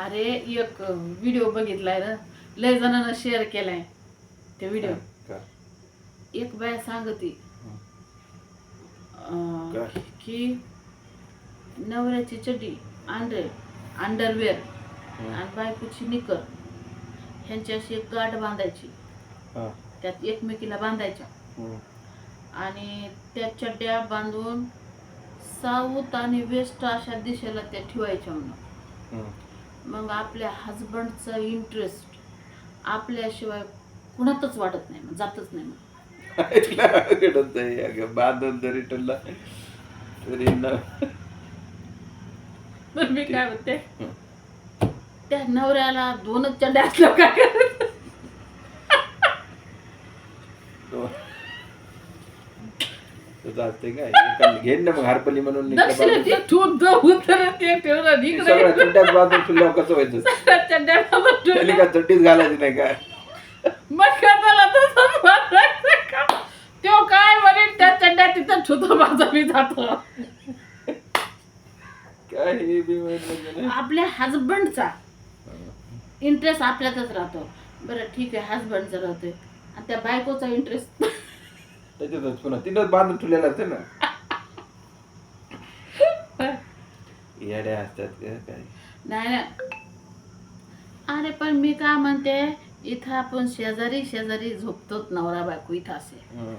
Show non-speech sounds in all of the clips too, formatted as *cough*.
अरे एक व्हिडिओ बघितलाय ना लय जणांना शेअर केलाय ते व्हिडिओ? एक बाया सांगती? की नवऱ्याची चड्डी अंडर अंडरवेअर. आणि बायकोची निकर ह्यांची अशी एक गाठ बांधायची. त्यात एकमेकीला बांधायच्या. आणि त्या चड्ड्या बांधून साऊथ आणि वेस्ट अशा दिशेला त्या ठेवायच्या म्हणून. मग आपल्या हजबंडचा इंटरेस्ट आपल्याशिवाय कुणातच वाटत नाही मग जातच नाही मग ऐकलं अवघडच आहे अगं बांधून जरी ठेवला तरी न तर मी काय म्हणते. त्या नवऱ्याला दोनच चड्ड्या असल्या काय करायचं? तो काय? घेईन ना मग हारपली म्हणून ठेवून ठेवलं ती इकडे चड्ड्यात कसं व्हायचं? *laughs* त्याने. काय चड्डीच घालायची नाही काय मग काय तसंच का? काय म्हणेल त्या चड्ड्या तिथं ठुतो माझा मी जातो. काय हे बी माहीत नाही गेलं. आपल्या हजबंडचा इंटरेस्ट आपल्यातच राहतो. बरं ठीक आहे हजबंडचा राहतोय. आणि त्या बायकोचा इंटरेस्ट त्याच्यातच पुन्हा. तिनंच बांधून ठेवलेलं असते ना. येड्या असतात का काय नाही ना अरे पण मी काय म्हणते इथं आपण शेजारी शेजारी झोपतोच नवरा बायको इथं असे. हं.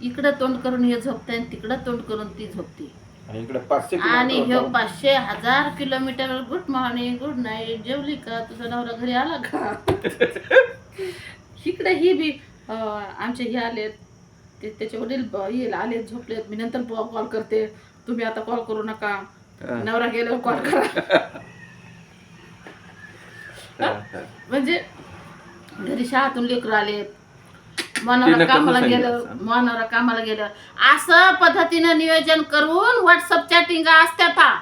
इकडं तोंड करून हे झोपते आणि तिकडं तोंड करून ती झोपते. आणि इकडे पाचशे आणि किलोमीटर हे होतं. पाचशे हजार kilometre good morning good night जेवली का? तुझा नवरा घरी आला का? *laughs* इकडे ही बी अं, आमचे हे आलेत. ते त्याचे वडील हे आलेत झोपलेत मी नंतर कॉल करते तुम्ही आता कॉल करू नका. नवरा गेल्यावर कॉल करा. म्हणजे घरी शाळातून लेकरं आलेत तिनं मानवरा कामाला गेलं? मानवरा कामाला गेलं असं पद्धतीनं नियोजन करून व्हॉट्सअप चॅटिंग असत्यात हा.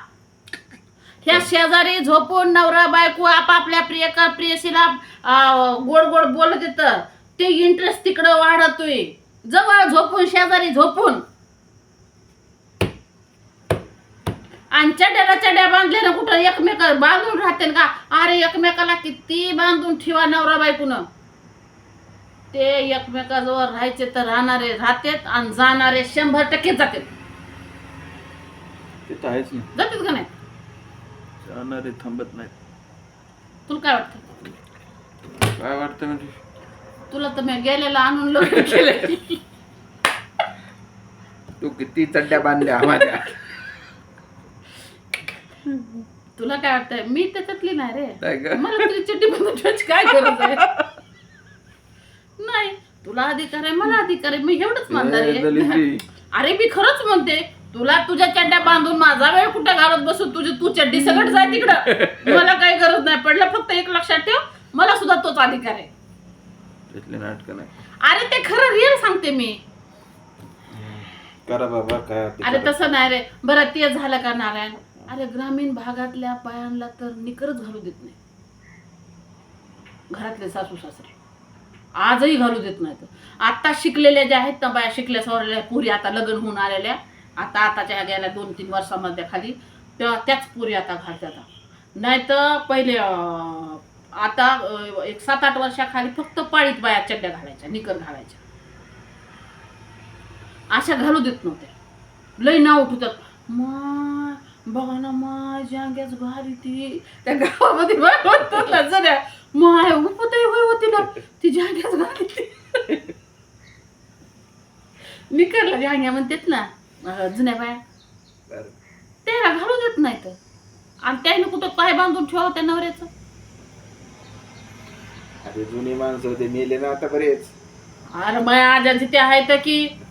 ह्या शेजारी झोपून नवरा बायको आपापल्या प्रियकर प्रियसीला अं, गोड गोड बोलत येतं ते इंटरेस्ट तिकडं वाढतोय जवळ झोपून शेजारी झोपून. आणि चड्याला चड्या बांधले ना कुठं एकमेक बांधून राहते का? अरे एकमेकाला किती बांधून ठेवा नवरा बायकोनं. ते एकमेकाजवळ राहायचे तर राहणारे राहतेत आणि जाणारे शंभर टक्के जातात. ते तर आहेच ना. जातात का नाही? जाणारे थांबत नाही तुला काय वाटतं? काय वाटतं म्हणजे? तुला तर मी गेलेला आणून लग्न केलं *laughs* तू किती चड्ड्या बांधल्या माझ्या. तुला काय वाटतंय? मी त्याच्यातली नाही रे. नाही का? मला तुझी चिठ्ठी बंद ठेवायची काय गरज आहे? नाही तुला अधिकार आहे मला अधिकार आहे. मी एवढंच ए, आहे. बी. अरे मी खरंच म्हणते तुला तुझ्या चड्ड्या बांधून माझा वेळ कुठं घालत बसू तुझी तू चड्डी सगळं जाय तिकडं? *laughs* मला काही गरज नाही. पडलं फक्त एक लक्षात ठेव. मला सुद्धा तोच अधिकार आहे. नाटक नाही. अरे ते खरं रिअल सांगते मी. करा बाबा काय ते अरे करा. तसं नाही रे. बरं ते झालं का नारायण? अरे ग्रामीण भागातल्या बायांना तर निकरच घालू देत नाही. घरातले सासू सासरे. आजही घालू देत नाहीत. आता शिकलेल्या ज्या आहेत ना बाया शिकल्या सवरलेल्या पुरी आता लग्न होऊन आलेल्या. आता आताच्या गेल्या दोन तीन वर्षामध्ये खाली. तेव्हा त्याच पुरी आता घालतात. नाही तर पहिले अं, आता एक सात आठ वर्षाखाली फक्त पाळीत बाया चड्ड्या घालायच्या निकर घालायच्या. अशा घालू देत नव्हत्या. लई नाव उठवतात माय बघा ना माय जांग्याच भारी ती. त्या गावामध्ये ना जऱ्या माय उपतही होय होती ना ती जांग्याच भारी ती. निकरला जांग्या म्हणतात ना जुन्या बाया. त्याला घालू देत नाही तर आणि त्याने कुठं पाय बांधून ठेवा त्या नवऱ्याचं? अरे जुनी माणसं होते मेले ना आता बरेच. अरे माया आजाची ते आहेत की. *laughs*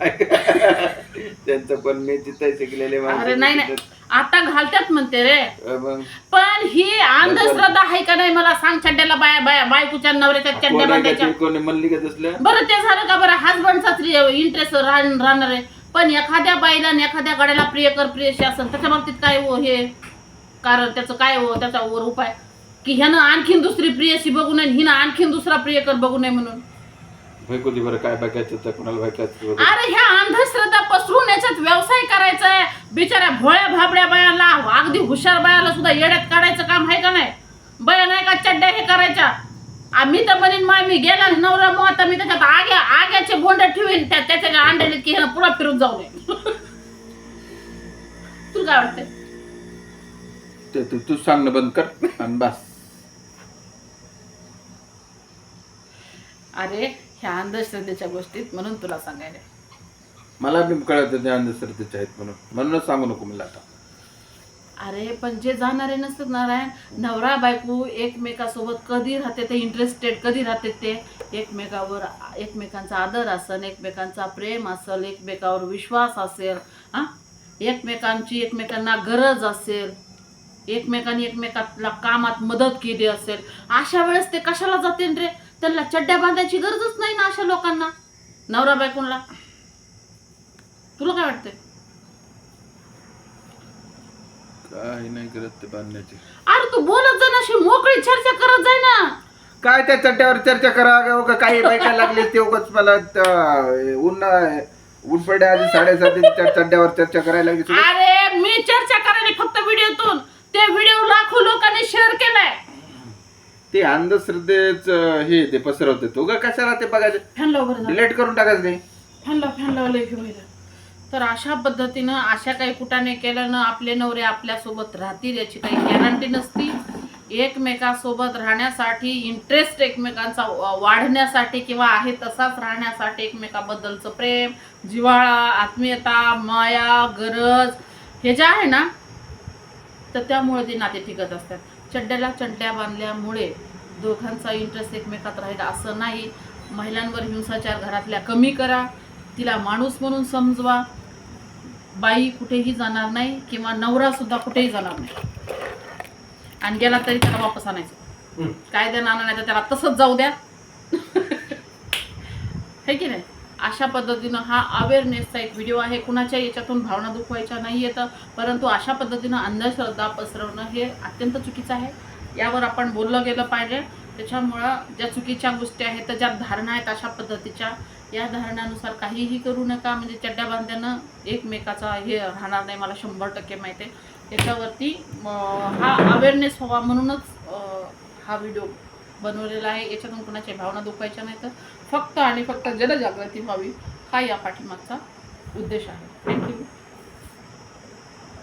त्यांचं पण मी तिथे शिकलेले अरे नाही नाही. आता घालतात म्हणते रे. मग? पण ही अंधश्रद्धा आहे का नाही मला सांग चड्ड्याला बाया बाया बायकोच्या नवऱ्याच्या चड्ड्या बांधायच्या ते? कोणी म्हणली का तसलं? बरं ते झालं का बरं? हजबंडचाच इंटरेस्ट राहणार आहे. पण एखाद्या बाईला आणि एखाद्या गाड्याला प्रियकर प्रियशी असेल त्याच्या बाबतीत काय हो हे? कारण त्याचं काय हो? त्याचा वर उपाय. की ह्यानं आणखीन दुसरी प्रियशी बघू नये हिनं आणखीन दुसरा प्रियकर बघू नये म्हणून. भैकुली बरं काय बघायचं तर कोणाला बघायचं. अरे ह्या अंधश्रद्धा पसरून याच्यात व्यवसाय करायचा आहे बिचाऱ्या भोळ्या भाबड्या बायाला अगदी हुशार बायाला सुद्धा येड्यात काढायचं काम आहे का नाही? बया नाही का चड्ड्या हे करायच्या. आम्ही तर म्हणेन माय मी गेला नवरा मग आता मी त्याच्यात आग्या आग्याचे बोंड ठेवीन. त्या त्याच्या अंड्याने की ह्यानं पुरा फिरून जाऊ नये. *laughs* तुला काय वाटतंय? ते तू तू सांगणं बंद कर आणि बस. अरे ह्या अंधश्रद्धेच्या गोष्टीत म्हणून तुला सांगायला. मला बी कळत ते अंधश्रद्धेचे आहेत म्हणून. म्हणूनच सांगू नको मला आता. अरे पण जे जाणारे नसतात नारायण नवरा बायको एकमेकासोबत कधी राहते ते इंटरेस्टेड कधी राहते ते एकमेकावर एकमेकांचा आदर असेल एकमेकांचा प्रेम असेल एकमेकावर विश्वास असेल हा? एकमेकांची एकमेकांना गरज असेल एकमेकांनी एकमेकाला कामात मदत केली असेल अशा वेळेस ते कशाला जातील रे? त्यांना चड्ड्या बांधायची गरजच नाही ना अशा लोकांना. नवरा बायकोला. तुला काय वाटतंय? काही नाही करत ते बांधण्याची. अरे तू बोलत जा ना अशी मोकळी चर्चा करत जाय ना. काय त्या चड्ड्यावर चर्चा करा का? उगा काही बायका लागले ते उगाच मला त- ऊन ऊन पडल्या आधी साडेसाती त्या चड्ड्यावर चर्चा करायला लागली. अरे मी चर्चा करायला फक्त व्हिडिओतून. ते व्हिडिओ लाखो लोकांनी शेअर केलाय ते अंधश्रद्धेच हे ते पसरवते तो. ग कशाला ते बघायचं? फॅन लाव बरं डिलेट करून टाकायचं ते फॅन लाव फॅन लावलंय की व्हायला तर अशा पद्धतीनं अशा काही कुटाने केल्यानं आपले नवरे आपल्यासोबत राहतील याची काही गॅरंटी नसती. एकमेकासोबत राहण्यासाठी इंटरेस्ट एकमेकांचा वा- वाढण्यासाठी किंवा आहे तसाच राहण्यासाठी एकमेकाबद्दलचं प्रेम जिव्हाळा आत्मीयता माया गरज हे जे आहे ना तर त्यामुळे ते नाते टिकत असतात. चड्ड्याला चड्ड्या बांधल्यामुळे दोघांचा इंटरेस्ट एकमेकात राहील. असं नाही. महिलांवर हिंसाचार घरातल्या कमी करा. तिला माणूस म्हणून समजवा. बाई कुठेही जाणार नाही किंवा नवरा सुद्धा कुठेही जाणार नाही. आणि गेला तरी त्याला वापस आणायचं. कायद्यानं आणा नाही तर त्याला तसंच जाऊ द्या. *laughs* हे की नाही? अशा पद्धतीनं हा अवेअरनेसचा एक व्हिडिओ आहे. कुणाच्या याच्यातून भावना दुखवायच्या नाही येतं परंतु अशा पद्धतीनं अंधश्रद्धा पसरवणं हे अत्यंत चुकीचं आहे. यावर आपण बोललं गेलं पाहिजे. त्याच्यामुळं ज्या चुकीच्या गोष्टी आहेत तर ज्या धारणा आहेत अशा पद्धतीच्या या धारणानुसार काहीही करू नका. म्हणजे चड्ड्या बांधल्यानं एकमेकाचा हे राहणार नाही मला शंभर टक्के माहिती आहे. त्याच्यावरती हा अवेअरनेस हवा म्हणूनच हा व्हिडिओ बनवलेला आहे. याच्यातून कुणाच्या भावना दुखायच्या नाही तर फक्त आणि फक्त जनजागृती व्हावी हा या पाठीमागचा उद्देश आहे. थँक्यू